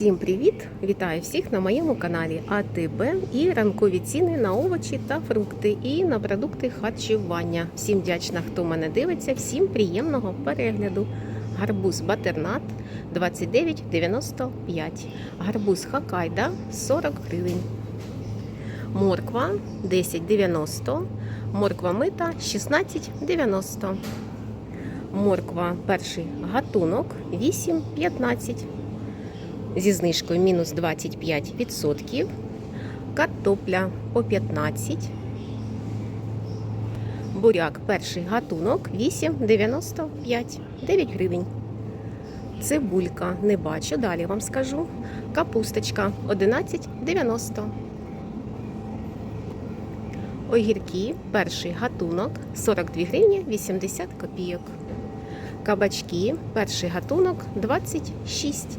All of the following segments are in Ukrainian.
Всім привіт! Вітаю всіх на моєму каналі АТБ і ранкові ціни на овочі та фрукти і на продукти харчування. Всім вдячна, хто мене дивиться, всім приємного перегляду. Гарбуз Батернат 29,95. Гарбуз Хакайда 40 гривень. Морква 10,90. Морква мита 16,90. Морква перший гатунок 8,15 зі знижкою мінус 25%. Картопля по 15. Буряк перший гатунок 8,95 9 гривень. Цибулька не бачу, далі вам скажу. Капусточка 11,90. Огірки перший гатунок 42 гривні 80 копійок. Кабачки перший гатунок 26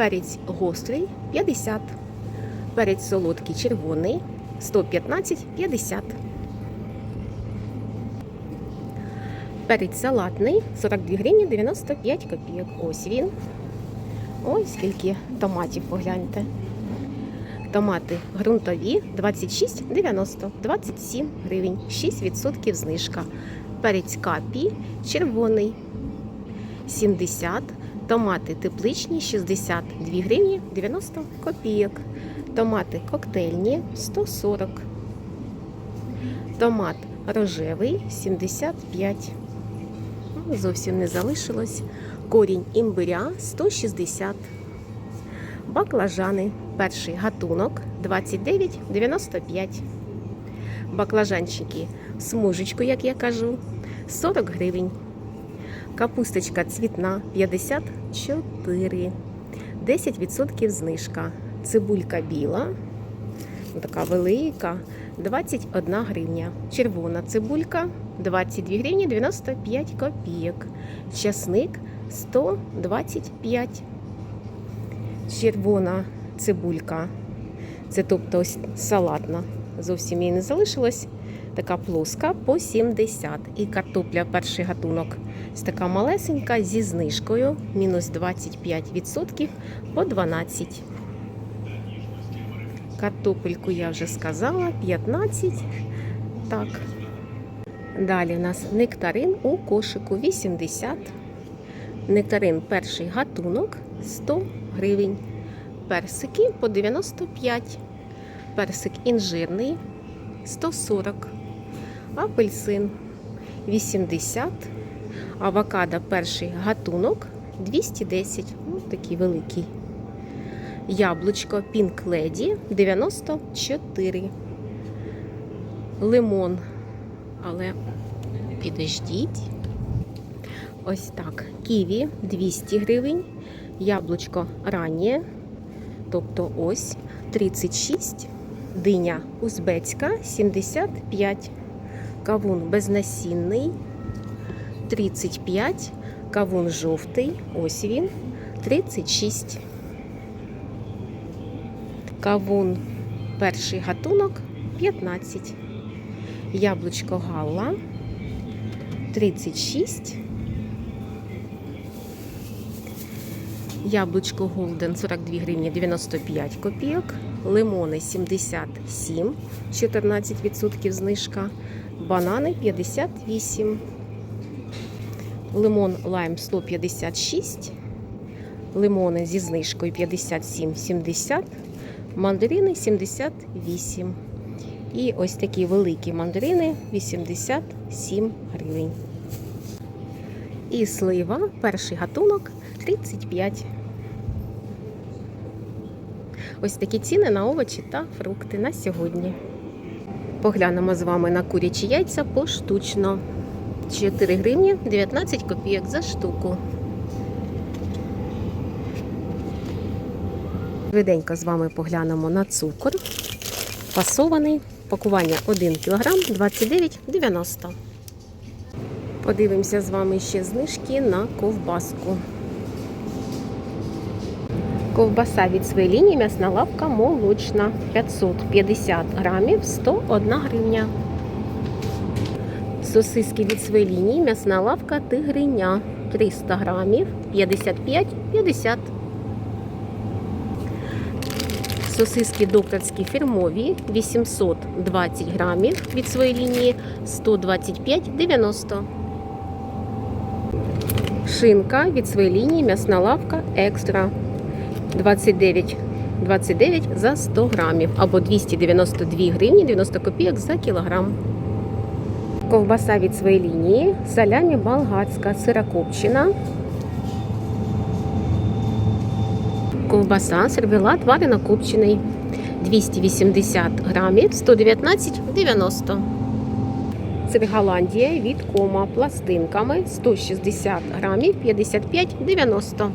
перець гострий 50, перець солодкий червоний 115,50. Перець салатний 42 гривні 95 копійок. Ось він. Ось скільки томатів погляньте. Томати ґрунтові 26,90, 27 гривень, 6% знижка. Перець капі червоний 70 Томати тепличні 62 гривні 90 копійок. Томати коктейльні 140. Томат рожевий 75. Ну, Зовсім не залишилось. Корінь імбиря 160. Баклажани. Перший гатунок 29,95. Баклажанчики смужечку, як я кажу, 40 гривень. Капусточка цвітна 54. 10% знижка. Цибулька біла, така велика, 21 гривня. Червона цибулька 22 гривні 95 копійок. Часник 125. Червона цибулька. Це тобто салатна. Зовсім її не залишилось. Така плоска по 70. І картопля перший гатунок. Така малесенька зі знижкою. Мінус 25% по 12. Картопельку я вже сказала, 15. Так. Далі у нас нектарин у кошику 80. Нектарин перший гатунок 100 гривень. Персики по 95. Персик інжирний 140. Апельсин 80. Авокадо перший гатунок 210. Ну, такий великий. Яблучко Pink Lady 94. Лимон. Але підождіть. Ось так. Ківі 200 гривень. Яблучко раннє. Тобто ось 36. Диня узбецька 75. Кавун безнасінний 35. Кавун жовтий. Ось він 36. Кавун перший гатунок 15. Яблучко Галла 36. Яблучко Голден 42 гривні 95 копійок. Лимони 77, 14% знижка. Банани 58. Лимон лайм 156. Лимони зі знижкою 57,70. Мандарини 78. І ось такі великі мандарини 87 гривень. І слива, перший гатунок 35. Ось такі ціни на овочі та фрукти на сьогодні. Поглянемо з вами на курячі яйця поштучно. 4 гривні 19 копійок за штуку. Швиденько з вами поглянемо на цукор. Фасований. Пакування 1 кг 29,90. Подивимося з вами ще знижки на ковбаску. Ковбаса від своєї лінії м'ясна лавка молочна 550 грамів 101 гривня. Сосиски від своєї лінії м'ясна лавка тигриня 300 грамів 55,50. Сосиски докторські фірмові 820 грамів від своєї лінії 125,90. Шинка від своєї лінії м'ясна лавка екстра 29 29 за 100 грамів або 292 гривні 90 копійок за кілограм. Ковбаса від своєї лінії, салямі болгарська, сирокопчена. Ковбаса, сервелат варено копчений 280 грамів 119,90. Сир Голландія від кома пластинками 160 грамів 55,90.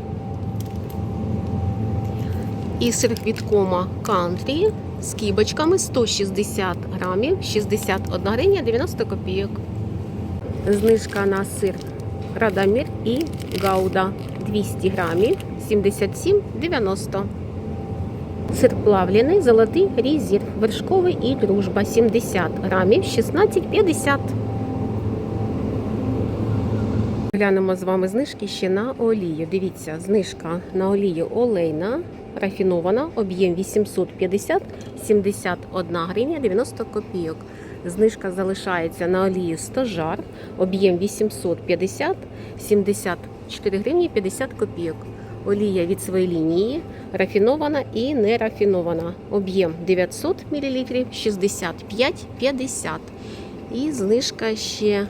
І сир від кома кантрі з кібочками 160 грамів 61 гривня 90 копійок. Знижка на сир Радамір і Гауда 200 грамів 77,90. Сир плавлений, золотий резерв, вершковий і дружба 70 грамів 16,50. Глянемо з вами знижки ще на олію. Дивіться, знижка на олію олейна, рафінована, об'єм 850, 71 гривня 90 копійок. Знижка залишається на олію стожар, об'єм 850, 74 гривні 50 копійок. Олія від своєї лінії, рафінована і не рафінована. Об'єм 900 мл, 65,50. І знижка ще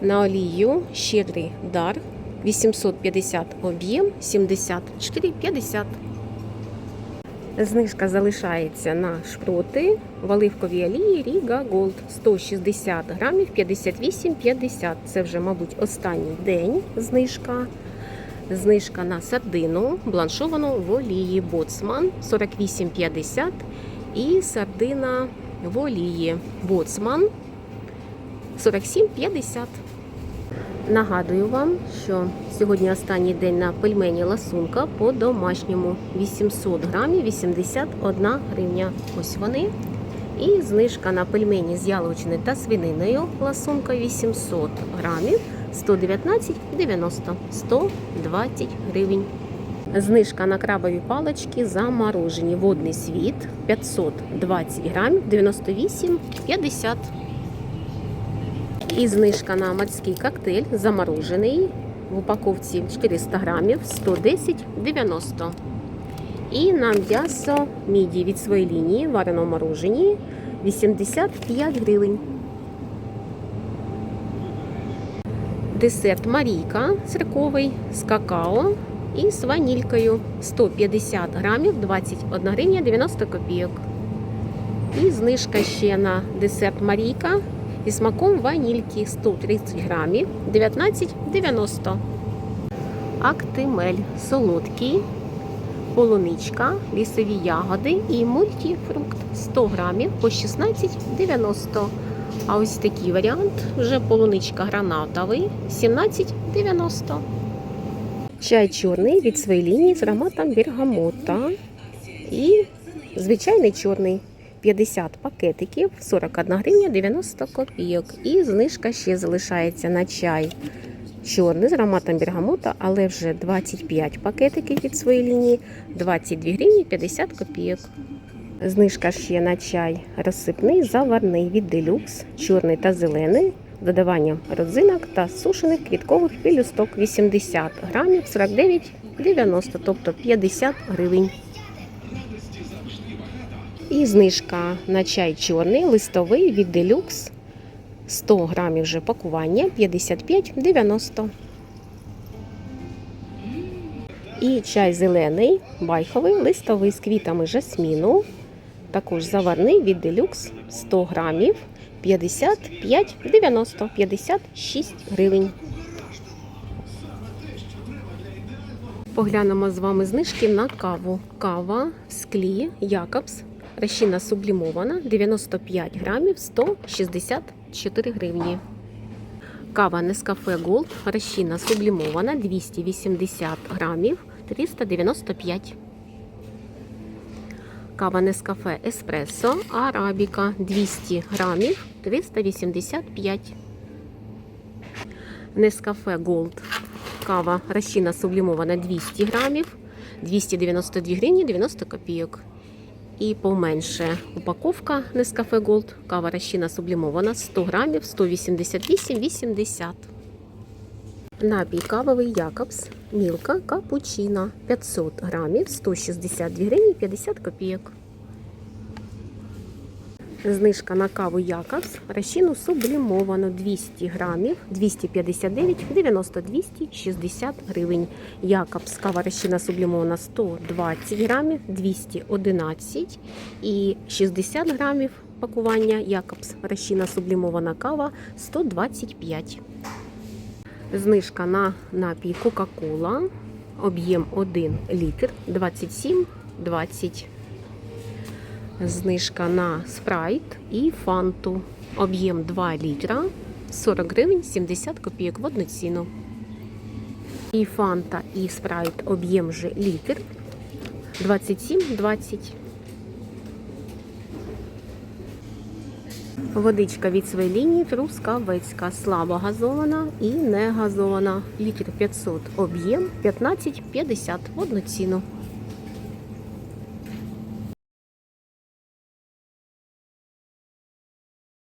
на олію щедрий дар 850 об'єм 74,50. Знижка залишається на шпроти в оливковій олії Ріга Голд 160 грамів 58,50. Це вже, мабуть, останній день знижка. Знижка на сардину бланшовану в олії Боцман 48,50 і сардина в олії Боцман 47,50. Нагадую вам, що сьогодні останній день на пельмені ласунка по домашньому 800 грамів 81 гривня. Ось вони. І знижка на пельмені з яловичиною та свининою ласунка 800 грамів 119,90 120 гривень. Знижка на крабові палички заморожені. Водний світ 520 грамів 98,50. І знижка на морський коктейль заморожений в упаковці 400 грамів 110,90. І на м'ясо міді від своєї лінії варено морожені 85 гривень. Десерт Марійка цирковий з какао і з ванількою 150 грамів 21 гривня 90 копійок. І знижка ще на десерт Марійка зі смаком ванільки 130 грамів 19,90. Актимель солодкий, полуничка, лісові ягоди і мультифрукт 100 грамів по 16,90. А ось такий варіант вже полуничка гранатовий 17,90. Чай чорний від своєї лінії з ароматом бергамота. І звичайний чорний 50 пакетиків 41 гривня 90 копійок. І знижка ще залишається на чай чорний з ароматом бергамота, але вже 25 пакетиків від своєї лінії 22 гривні 50 копійок. Знижка ще на чай розсипний, заварний від делюкс, чорний та зелений, з додаванням родзинок та сушених квіткових пілюсток 80 грамів 49,90, тобто 50 гривень. І знижка на чай чорний, листовий від делюкс 100 грамів вже пакування 55,90. І чай зелений, байховий, листовий з квітами жасміну. Також заварний від делюкс 100 грамів 55,90, 56 гривень. Поглянемо з вами знижки на каву. Кава в склі Якобс. Розчина сублімована 95 грамів 164 гривні. Кава Nescafe Gold, розчина сублімована 280 грамів 395. Кава Nescafe Espresso Арабіка 200 грамів 385. Nescafe Gold. Кава розчина сублімована 200 грамів 292 гривні 90 копійок. І поменше упаковка Нескафе Gold. Кава розчина сублімована 100 грамів 188,80. Напій кавовий Якобс, мілка капучино 500 грамів 162 гривні 50 копійок. Знижка на каву Якобс, розчину сублімовано 200 грамів 259 90 260 гривень. Якобс кава розчина сублімована 120 грамів 211 і 60 грамів пакування Якобс розчина сублімована кава 125. Знижка на напій Кока-Кола. Об'єм 1 літр 27,20. Знижка на спрайт і фанту. Об'єм 2 літра 40 гривень 70 копійок в одну ціну. І фанта, і спрайт об'єм же літр 27,20. Водичка від своєї лінії трускавецька, слабо газована і не газована. Літр 500 об'єм 15,50 в одну ціну.